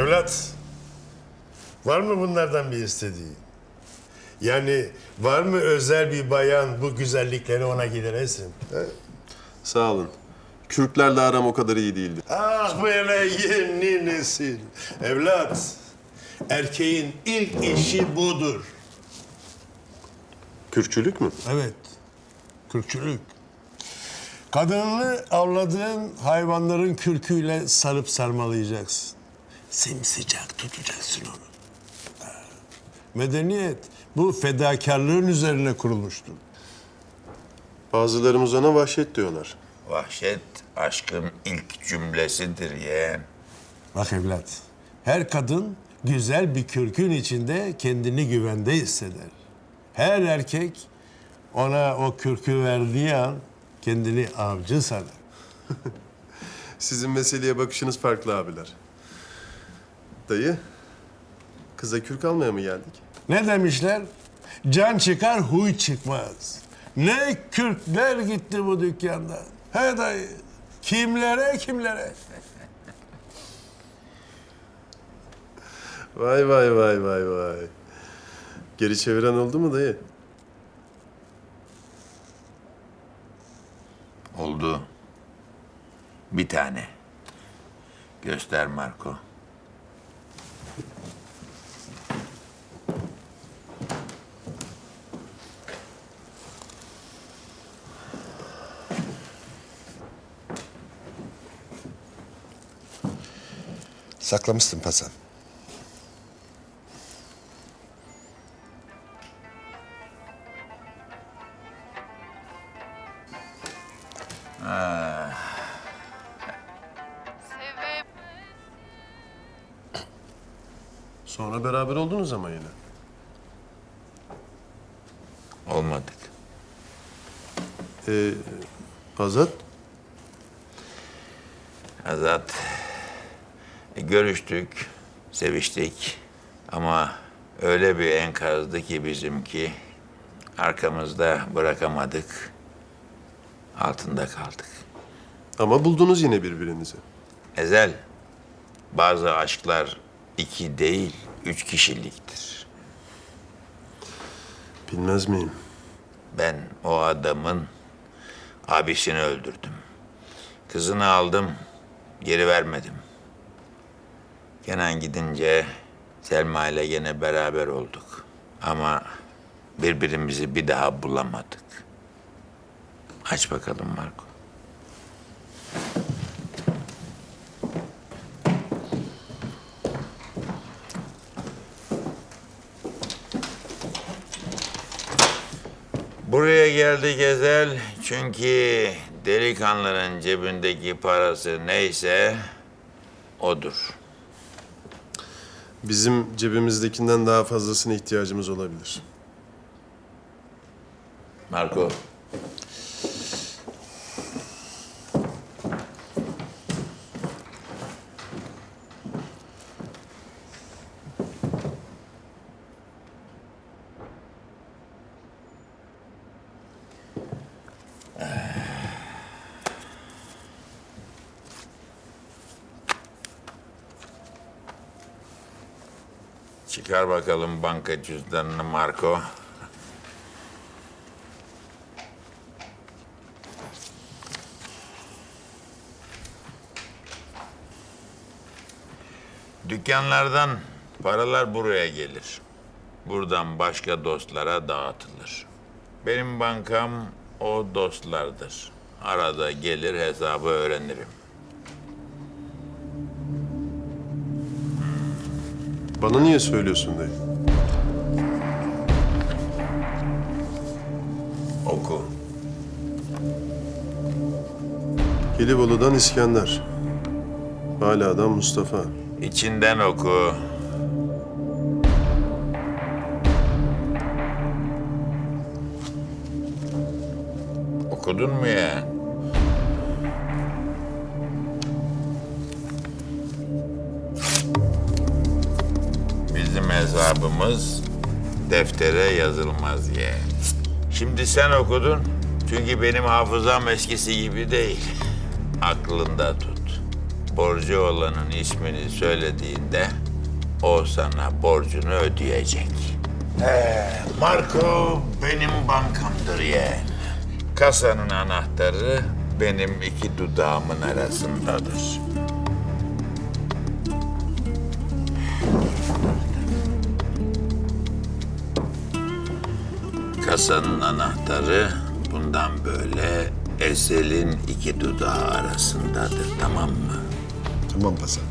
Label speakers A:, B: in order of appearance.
A: Evlat, var mı bunlardan bir istediğin? Yani var mı özel bir bayan bu güzellikleri ona gideresin? he?
B: Sağ olun. Kürklerle aram o kadar iyi değildi.
A: Ah böyle yeni nesil. Evlat, erkeğin ilk işi budur.
B: Kürkçülük mü?
A: Evet, kürkçülük. Kadınını avladığın hayvanların kürküyle sarıp sarmalayacaksın. Simsıcak tutacaksın onu. Ha. Medeniyet bu fedakarlığın üzerine kurulmuştur.
B: Bazılarımız ona vahşet diyorlar.
C: Vahşet aşkın ilk cümlesidir yeğen.
A: Bak evlat, her kadın güzel bir kürkün içinde kendini güvende hisseder. Her erkek ona o kürkü verdiği an kendini avcı sanar.
B: Sizin meseleye bakışınız farklı abiler. Dayı, kıza kürk almaya mı geldik?
A: Ne demişler? Can çıkar, huy çıkmaz. Ne kürkler gitti bu dükkanda. He dayı, kimlere kimlere.
B: Vay vay vay vay vay. Geri çeviren oldu mu dayı?
C: Oldu. Bir tane. Göster Marco.
D: Saklamışsın pasan.
E: Sevip
B: Sonra beraber oldunuz ama yine.
C: Olmadık.
B: Ee, Azat,
C: Azat. E, görüştük, seviştik. Ama öyle bir enkazdı ki bizimki. Arkamızda bırakamadık. Altında kaldık.
B: ama buldunuz yine birbirinizi.
C: Ezel, bazı aşklar iki değil, üç kişiliktir.
B: Bilmez miyim?
C: Ben o adamın abisini öldürdüm. Kızını aldım, geri vermedim. Kenan gidince Selma ile gene beraber olduk. Ama birbirimizi bir daha bulamadık. Aç bakalım Marco. Buraya geldik Ezel çünkü delikanlının cebindeki parası neyse odur.
B: Bizim cebimizdekinden daha fazlasına ihtiyacımız olabilir.
C: Marco. Çıkar bakalım banka cüzdanını Marco. Dükkanlardan paralar buraya gelir. Buradan başka dostlara dağıtılır. Benim bankam o dostlardır. Arada gelir hesabı öğrenirim.
B: Bana niye söylüyorsun dayı?
C: Oku.
B: Gelibolu'dan İskender. Hala da Mustafa.
C: İçinden oku. Okudun mu ya? Bizim hesabımız deftere yazılmaz ye. Şimdi sen okudun. Çünkü benim hafızam eskisi gibi değil. Aklında tut. borcu olanın ismini söylediğinde o sana borcunu ödeyecek. Ee, Marco benim bankamdır yeğen. Kasanın anahtarı benim iki dudağımın arasındadır. Kasanın anahtarı bundan böyle Ezel'in iki dudağı arasındadır tamam mı?
D: Tamam Hasan.